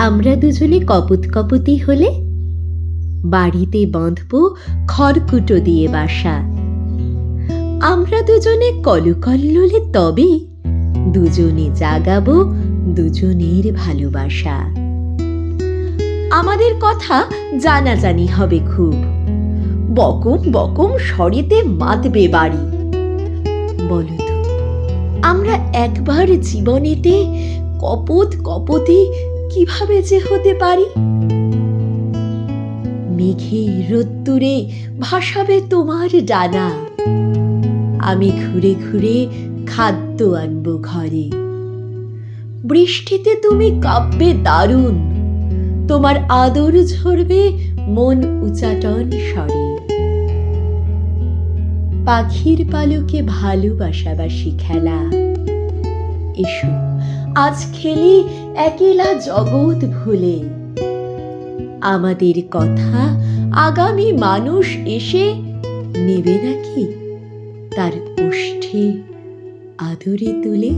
আমরা দুজনে কপত কপতি হলে? বাড়িতে বাঁধব খড়কুটো দিয়ে বাসা। আমরা দুজনে কলকল্লোলে তবে দুজনে জাগাবো দুজনের ভালোবাসা। আমাদের কথা জানাজানি হবে খুব। বকম বকম সরেতে মাতবে বাড়ি। বলো তো, আমরা একবার জীবনেতে কপত কপতে কীভাবে যে হতে পারি? মেঘে রোদ্দুরে ভাসাবে তোমার ডানা। আমি ঘুরে ঘুরে খাদ্য আনব ঘরে। বৃষ্টিতে তুমি কাঁপবে দারুণ। তোমার আদর ঝরবে মন উচাটন স্বরে। পাখির পালকে ভালোবাসাবাসি খেলা। এসো, আজ খেলি একেলা জগৎ ভুলে। আমাদের কথা আগামী মানুষ এসে নেবে নাকি তার ওষ্ঠে আদরে তুলে?